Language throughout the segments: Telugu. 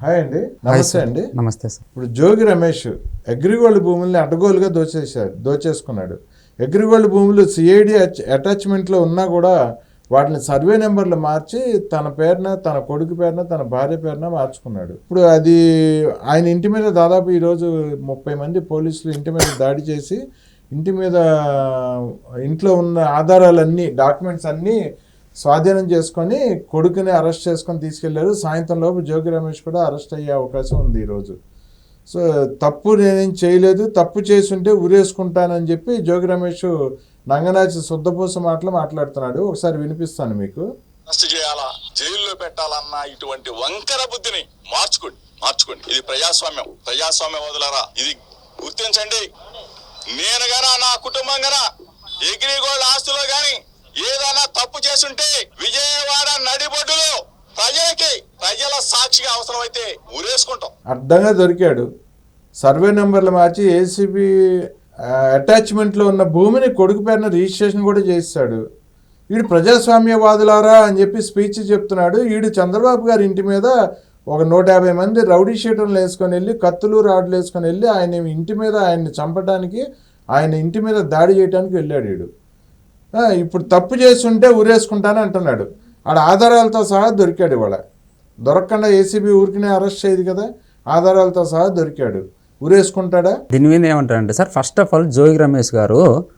హాయ్ అండి. నమస్తే అండి. నమస్తే సార్. ఇప్పుడు జోగి రమేష్ అగ్రిగోల్డ్ భూముల్ని అడ్డగోలుగా దోచేశాడు దోచేసుకున్నాడు. అగ్రిగోల్డ్ భూములు సిఐడి అటాచ్మెంట్లో ఉన్నా కూడా వాటిని సర్వే నెంబర్లు మార్చి తన పేరున తన కొడుకు పేరున తన భార్య పేరున మార్చుకున్నాడు. ఇప్పుడు అది ఆయన ఇంటి మీద దాదాపు ఈరోజు ముప్పై మంది పోలీసులు ఇంటి మీద దాడి చేసి ఇంటి మీద ఇంట్లో ఉన్న ఆధారాలన్నీ డాక్యుమెంట్స్ అన్నీ స్వాధీనం చేసుకొని కొడుకుని అరెస్ట్ చేసుకొని తీసుకెళ్ళారు. సాయంత్రం లోపు జోగి రమేష్ కూడా అరెస్ట్ అయ్యే అవకాశం ఉంది ఈరోజు. సో తప్పు నేనేం చేయలేదు. తప్పు చేసుంటే ఉరేసుకుంటానని చెప్పి జోగి రమేష్ నంగనాచి శుద్ధపూస మాటలు మాట్లాడుతున్నాడు. ఒకసారి వినిపిస్తాను మీకు. అరెస్ట్ చేయాలా? జైల్లో పెట్టాలన్న ఇటువంటి వంకర బుద్ధిని మార్చుకోండి. మార్చుకోండి. ఇది ప్రజాస్వామ్యం. ప్రజాస్వామ్యం వదలరా? ఇది గుర్తించండి. నేను గారా నా కుటుంబం గనా? ఎగ్రిగోల్డ్ ఆస్తులో గాని ఏదైనా తప్పు చేస్తుంటే విజయవాడ నడిబొడ్డులో ప్రజలకి ప్రజల సాక్షిగా అవసరమైతే ఊరేసుకుంటాం. అర్థంగా దొరికాడు. సర్వే నెంబర్లు మార్చి ఏసీబీ అటాచ్మెంట్లో ఉన్న భూమిని కొడుకు పేరున రిజిస్ట్రేషన్ కూడా చేస్తాడు. వీడు ప్రజాస్వామ్యవాదులారా అని చెప్పి స్పీచ్ చెప్తున్నాడు. వీడు చంద్రబాబు గారి ఇంటి మీద ఒక నూట యాభై మంది రౌడీ షీటర్లు వేసుకొని వెళ్ళి కత్తులు రాడ్లు వేసుకొని వెళ్ళి ఆయన ఇంటి మీద ఆయన్ని చంపడానికి ఆయన ఇంటి మీద దాడి చేయడానికి వెళ్ళాడు వీడు. ఇప్పుడు తప్పు చేస్తుంటే ఊరేసుకుంటాను అంటున్నాడు. ఆడ ఆధారాలతో సహా దొరికాడు ఇవాళ. దొరకకుండా ఏసీబీ ఊరికినే అరెస్ట్ చేయదు కదా ఆధారాలతో సహా దొరికాడు. ఊరేసుకుంటాడా? దీని మీద ఏమంటారంటే sir first of all Jogi Ramesh గారు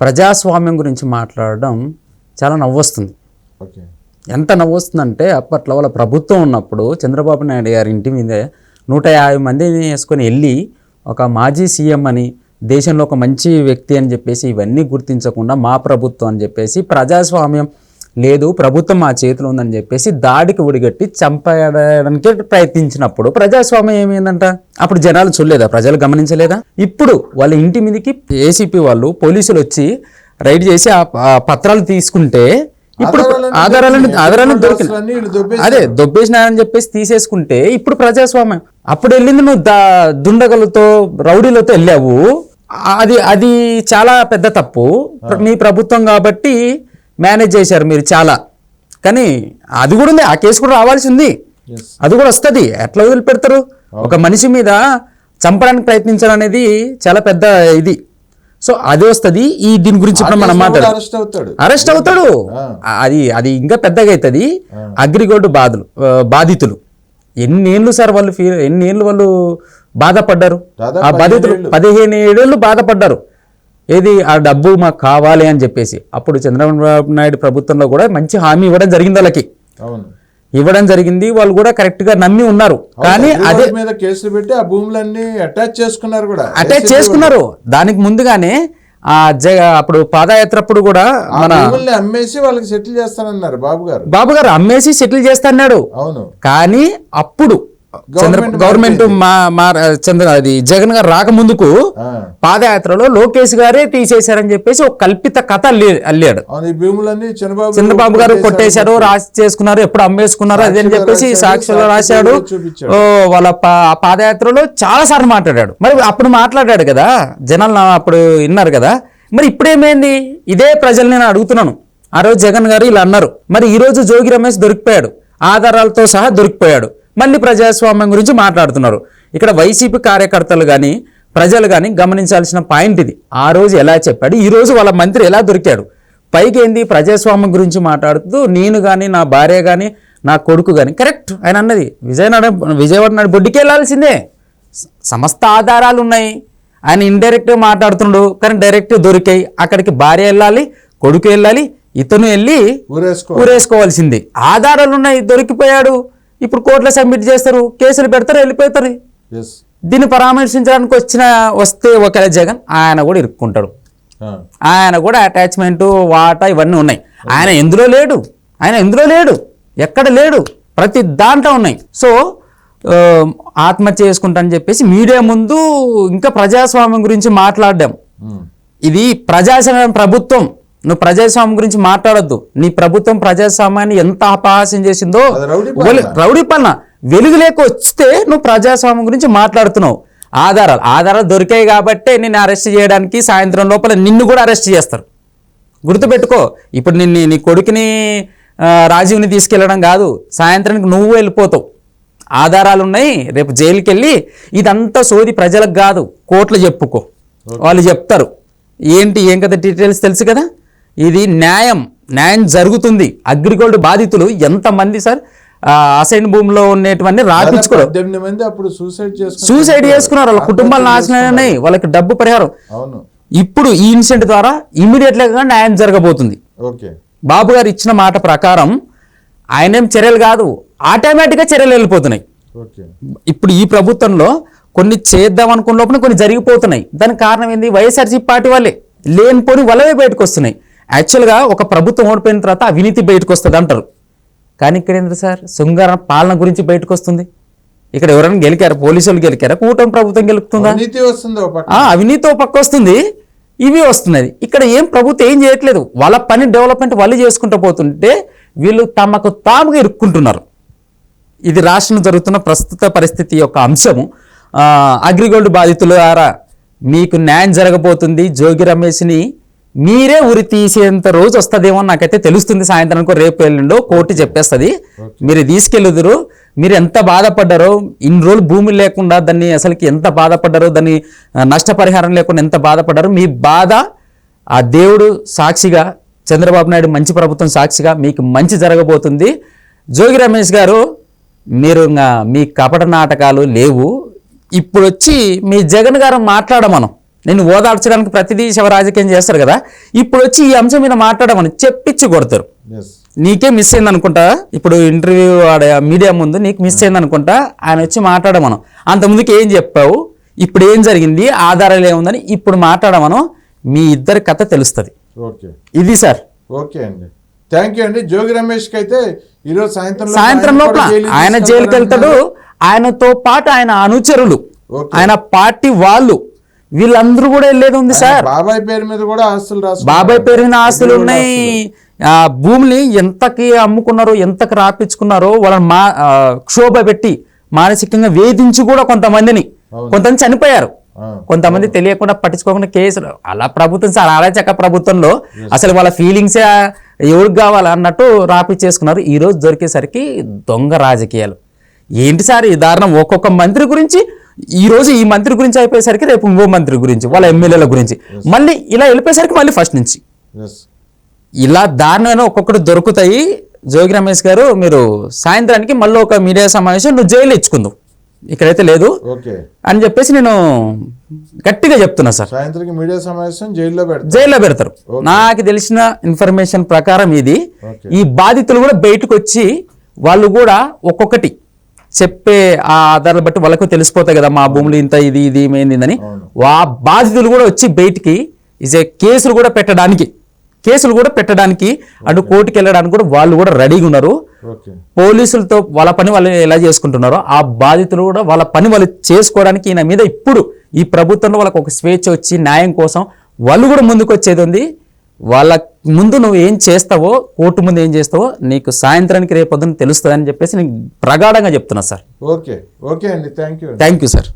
ప్రజాస్వామ్యం గురించి మాట్లాడడం చాలా నవ్వొస్తుంది. ఓకే. ఎంత నవ్వొస్తుందంటే అప్పట్లో వాళ్ళ ప్రభుత్వం ఉన్నప్పుడు చంద్రబాబు నాయుడు గారి ఇంటి మీద నూట యాభై మందిని వేసుకొని వెళ్ళి ఒక మాజీ సీఎం అని దేశంలో ఒక మంచి వ్యక్తి అని చెప్పేసి ఇవన్నీ గుర్తించకుండా మా ప్రభుత్వం అని చెప్పేసి ప్రజాస్వామ్యం లేదు ప్రభుత్వం మా చేతిలో ఉందని చెప్పేసి దాడికి ఉడిగట్టి చంపేయడానికి ప్రయత్నించినప్పుడు ప్రజాస్వామ్యం ఏమైందంట? అప్పుడు జనాలు చూడలేదా? ప్రజలు గమనించలేదా? ఇప్పుడు వాళ్ళ ఇంటి మీదకి ఏసీపీ వాళ్ళు పోలీసులు వచ్చి రైడ్ చేసి ఆ పత్రాలు తీసుకుంటే ఇప్పుడు ఆధారాలను. ఆధారాలను దొబ్బేశారు. అదే దొబ్బేసినారని చెప్పేసి తీసేసుకుంటే ఇప్పుడు ప్రజాస్వామ్యం. అప్పుడు వెళ్ళింది నువ్వు దా దుండగలతో రౌడీలతో వెళ్ళావు. అది అది చాలా పెద్ద తప్పు. మీ ప్రభుత్వం కాబట్టి మేనేజ్ చేశారు మీరు చాలా. కానీ అది కూడా ఉంది ఆ కేసు కూడా రావాల్సి ఉంది అది కూడా వస్తుంది. ఎట్లా వదిలిపెడతారు? ఒక మనిషి మీద చంపడానికి ప్రయత్నించడం అనేది చాలా పెద్ద ఇది. సో అది వస్తుంది. ఈ దీని గురించి ఇప్పుడు మనం మాట్లాడాలి అరెస్ట్ అవుతాడు. అరెస్ట్ అవుతాడు. అది అది ఇంకా పెద్దగా అవుతుంది. అగ్రిగోల్డ్ బాధలు బాధితులు. ఎన్ని ఏళ్ళు సార్ వాళ్ళు ఫీ ఎన్ని ఏళ్ళు వాళ్ళు బాధపడ్డారు. ఆ బాధితులు పదిహేను ఏళ్ళు. బాధపడ్డారు. ఏది ఆ డబ్బు మాకు కావాలి అని చెప్పేసి. అప్పుడు చంద్రబాబు నాయుడు ప్రభుత్వంలో కూడా మంచి హామీ ఇవ్వడం జరిగింది వాళ్ళకి. అవును. ఇవ్వడం జరిగింది వాళ్ళు కూడా కరెక్ట్గా నమ్మి ఉన్నారు. కానీ అదే మీద కేసులు పెట్టి ఆ భూములన్నీ అటాచ్ చేసుకున్నారు కూడా. అటాచ్ చేసుకున్నారు. దానికి ముందుగానే ఆ జగ అప్పుడు పాదయాత్ర అప్పుడు కూడా మన అమ్మేసి వాళ్ళకి సెటిల్ చేస్తానన్నారు బాబు గారు బాబు గారు అమ్మేసి సెటిల్ చేస్తాన్నాడు. అవును. కానీ అప్పుడు గవర్నమెంట్ మా మా చంద్ర అది జగన్ గారు రాకముందుకు పాదయాత్రలో లోకేష్ గారే తీసేశారని చెప్పేసి ఒక కల్పిత కథ అల్లి- అల్లాడు. చంద్రబాబు గారు కొట్టేశారు. రాసి చేసుకున్నారు ఎప్పుడు అమ్మేసుకున్నారు అదే అని చెప్పేసి సాక్షిలో రాశాడు. వాళ్ళ పాదయాత్రలో చాలా సార్లు మాట్లాడాడు. మరి అప్పుడు మాట్లాడాడు కదా జనాలు అప్పుడు విన్నారు కదా. మరి ఇప్పుడేమైంది? ఇదే ప్రజలు నేను అడుగుతున్నాను. ఆ రోజు జగన్ గారు ఇలా అన్నారు. మరి ఈ రోజు జోగి రమేష్ దొరికిపోయాడు. ఆధారాలతో సహా దొరికిపోయాడు. మళ్ళీ ప్రజాస్వామ్యం గురించి మాట్లాడుతున్నారు. ఇక్కడ వైసీపీ కార్యకర్తలు కానీ ప్రజలు కానీ గమనించాల్సిన పాయింట్ ఇది. ఆ రోజు ఎలా చెప్పాడు ఈ రోజు వాళ్ళ మంత్రి ఎలా దొరికాడు. పైకి ఏంది ప్రజాస్వామ్యం గురించి మాట్లాడుతూ నేను కానీ నా భార్య కానీ నా కొడుకు కానీ కరెక్ట్. ఆయన అన్నది విజయవాడ విజయవాడ నాడు బొడ్డుకి వెళ్ళాల్సిందే. స- సమస్త ఆధారాలు ఉన్నాయి. ఆయన ఇండైరెక్ట్గా మాట్లాడుతుండు కానీ డైరెక్ట్ దొరికాయి. అక్కడికి భార్య వెళ్ళాలి కొడుకు వెళ్ళాలి ఇతను వెళ్ళి ఊరేసుకో ఊరేసుకోవాల్సిందే. ఆధారాలు ఉన్నాయి దొరికిపోయాడు. ఇప్పుడు కోర్టులో సబ్మిట్ చేస్తారు కేసులు పెడతారు వెళ్ళిపోతారు. దీన్ని పరామర్శించడానికి వచ్చిన వస్తే ఒకవేళ జగన్ ఆయన కూడా ఇరుక్కుంటాడు. ఆయన కూడా అటాచ్మెంట్ వాటా ఇవన్నీ ఉన్నాయి. ఆయన ఎందులో లేడు? ఆయన ఎందులో లేడు? ఎక్కడ లేడు? ప్రతి దాంట్లో ఉన్నాయి. సో ఆత్మహత్య చేసుకుంటా అని చెప్పేసి మీడియా ముందు ఇంకా ప్రజాస్వామ్యం గురించి మాట్లాడడం. ఇది ప్రజాస్వామ్యం ప్రభుత్వం నువ్వు ప్రజాస్వామ్యం గురించి మాట్లాడొద్దు. నీ ప్రభుత్వం ప్రజాస్వామ్యాన్ని ఎంత అపహాస్యం చేసిందో రౌడీ పాలన. వెలుగు లేక వస్తే నువ్వు ప్రజాస్వామ్యం గురించి మాట్లాడుతున్నావు. ఆధారాలు ఆధారాలు దొరికాయి కాబట్టే నిన్ను అరెస్ట్ చేయడానికి సాయంత్రం లోపల నిన్ను కూడా అరెస్ట్ చేస్తారు. గుర్తుపెట్టుకో ఇప్పుడు నిన్ను నీ కొడుకుని రాజీవ్ని తీసుకెళ్ళడం కాదు సాయంత్రానికి నువ్వు వెళ్ళిపోతావు. ఆధారాలు ఉన్నాయి రేపు జైలుకి వెళ్ళి ఇదంతా సోది ప్రజలకు కాదు కోర్టులు చెప్పుకో. వాళ్ళు చెప్తారు. ఏంటి ఏం కదా డీటెయిల్స్ తెలుసు కదా? ఇది న్యాయం న్యాయం జరుగుతుంది. అగ్రిగోల్డ్ బాధితులు ఎంతమంది సార్? అసైన్ భూమిలో ఉండేటువంటి అప్పుడు సూసైడ్ సూసైడ్ చేసుకున్నారు. వాళ్ళ కుటుంబాలు నాశనం అయినాయి. వాళ్ళకి డబ్బు పరిహారం. అవును. ఇప్పుడు ఈ ఇన్సిడెంట్ ద్వారా ఇమీడియట్గా న్యాయం జరగబోతుంది. బాబు గారు ఇచ్చిన మాట ప్రకారం ఆయనేం చర్యలు కాదు. ఆటోమేటిక్గా చర్యలు వెళ్ళిపోతున్నాయి. ఇప్పుడు ఈ ప్రభుత్వంలో కొన్ని చేద్దాం అనుకున్న లోపల కొన్ని జరిగిపోతున్నాయి. దానికి కారణం ఏంది? వైఎస్ఆర్సీపీ పార్టీ వాళ్ళే. లేనిపోని వలవే బయటకు వస్తున్నాయి. యాక్చువల్గా ఒక ప్రభుత్వం ఓడిపోయిన తర్వాత అవినీతి బయటకు వస్తుంది అంటారు. కానీ ఇక్కడ ఏంటి సార్? శృంగార పాలన గురించి బయటకు వస్తుంది. ఇక్కడ ఎవరైనా గెలికారా? పోలీసులు గెలికారా? కూటమి ప్రభుత్వం గెలుపుతుందా? అవినీతి పక్క. వస్తుంది. ఇవి వస్తున్నది. ఇక్కడ ఏం ప్రభుత్వం ఏం చేయట్లేదు. వాళ్ళ పని డెవలప్మెంట్ వాళ్ళు చేసుకుంటూ పోతుంటే వీళ్ళు తమకు తాముగా ఇరుక్కుంటున్నారు. ఇది రాష్ట్రంలో జరుగుతున్న ప్రస్తుత పరిస్థితి యొక్క అంశము. అగ్రిగోల్డ్ బాధితుల ద్వారా మీకు న్యాయం జరగబోతుంది. జోగి రమేష్ని మీరే ఉరి తీసేంత రోజు వస్తుందేమో నాకైతే తెలుస్తుంది. సాయంత్రానికి రేపు ఎల్లుండో కోర్టు చెప్పేస్తుంది. మీరు తీసుకెళ్ళుదురు. మీరు ఎంత బాధపడ్డారో ఇన్ని రోజులు భూమి లేకుండా దాన్ని అసలుకి ఎంత బాధపడ్డారో దాన్ని నష్టపరిహారం లేకుండా ఎంత బాధపడ్డారో మీ బాధ ఆ దేవుడు సాక్షిగా చంద్రబాబు నాయుడు మంచి ప్రభుత్వం సాక్షిగా మీకు మంచి జరగబోతుంది. జోగి రమేష్ గారు మీరు ఇంకా మీ కపట నాటకాలు లేవు. ఇప్పుడు వచ్చి మీ జగన్ గారు మాట్లాడమను. నేను ఓదార్చడానికి ప్రతిదీ శవ రాజకీయం చేస్తారు కదా. ఇప్పుడు వచ్చి ఈ అంశం మీద మాట్లాడమని చెప్పించి కొడతారు. నీకే మిస్ అయింది అనుకుంటా ఇప్పుడు ఇంటర్వ్యూ ఆడ మీడియా ముందు నీకు మిస్ అయింది అనుకుంటా ఆయన వచ్చి మాట్లాడమను. అంతకుముందుకు ఏం చెప్పావు? ఇప్పుడు ఏం జరిగింది? ఆధారాలు ఏముందని ఇప్పుడు మాట్లాడమను. మీ ఇద్దరి కథ తెలుస్తుంది. ఇది సార్. ఓకే అండి. థ్యాంక్ యూ అండి. జోగి రమేష్కి అయితే ఈరోజు సాయంత్రం సాయంత్రం లోపల ఆయన జైలుకి వెళ్తాడు ఆయనతో పాటు ఆయన అనుచరులు. ఆయన పార్టీ వాళ్ళు. వీళ్ళందరూ కూడా వెళ్ళేది ఉంది సార్. బాబాయ్ పేరు మీద కూడా ఆస్తులు రాసు బాబాయ్ పేరు మీద ఆస్తులు ఉన్నాయి. ఆ భూమిని ఎంతకి అమ్ముకున్నారో ఎంతకి రాపించుకున్నారో వాళ్ళని మా క్షోభ పెట్టి మానసికంగా వేధించి కూడా కొంతమందిని. కొంతమంది చనిపోయారు. కొంతమంది తెలియకుండా పట్టించుకోకుండా కేసులు. అలా ప్రభుత్వం సార్ అరాచక ప్రభుత్వంలో అసలు వాళ్ళ ఫీలింగ్సే ఎవరికి కావాలి అన్నట్టు రాపిచ్చేసుకున్నారు. ఈ రోజు దొరికేసరికి దొంగ రాజకీయాలు. ఏంటి సార్ ఈ దారుణం? ఒక్కొక్క మంత్రి గురించి ఈ రోజు ఈ మంత్రి గురించి అయిపోయేసరికి రేపు ఇంకో మంత్రి గురించి వాళ్ళ ఎమ్మెల్యేల గురించి. మళ్ళీ ఇలా వెళ్ళిపోయేసరికి మళ్ళీ ఫస్ట్ నుంచి. ఇలా దారుణమైన ఒక్కొక్కటి దొరుకుతాయి. జోగి రమేష్ గారు మీరు సాయంత్రానికి మళ్ళీ ఒక మీడియా సమావేశం నువ్వు జైలు ఇచ్చుకుందావు. ఇక్కడైతే లేదు. అని చెప్పేసి నేను గట్టిగా చెప్తున్నా సార్. సాయంత్రం మీడియా సమావేశం జైల్లో పెడతారు. జైల్లో పెడతారు. నాకు తెలిసిన ఇన్ఫర్మేషన్ ప్రకారం ఇది. ఈ బాధితులు కూడా బయటకు వచ్చి వాళ్ళు కూడా ఒక్కొక్కటి చెప్పే ఆ ఆధారాలు బట్టి వాళ్ళకు తెలిసిపోతాయి కదా మా భూములు ఇంత ఇది ఇది ఏమైందని ఆ బాధితులు కూడా వచ్చి బయటికి ఇజ్ కేసులు కూడా పెట్టడానికి కేసులు కూడా పెట్టడానికి అటు కోర్టుకి వెళ్ళడానికి కూడా వాళ్ళు కూడా రెడీగా ఉన్నారు. పోలీసులతో వాళ్ళ పని వాళ్ళు ఎలా చేసుకుంటున్నారో ఆ బాధితులు కూడా వాళ్ళ పని వాళ్ళు చేసుకోవడానికి ఈయన మీద ఇప్పుడు ఈ ప్రభుత్వంలో వాళ్ళకి ఒక స్వేచ్ఛ వచ్చి న్యాయం కోసం వాళ్ళు కూడా ముందుకు వచ్చేది ఉంది. వాళ్ళ ముందు నువ్వు ఏం చేస్తావో కోర్టు ముందు ఏం చేస్తావో నీకు సాయంత్రానికి రేపొద్దున తెలుస్తుందని చెప్పేసి నేను ప్రగాఢంగా చెప్తున్నా సార్. ఓకే ఓకే అండి. Thank you thank you sir.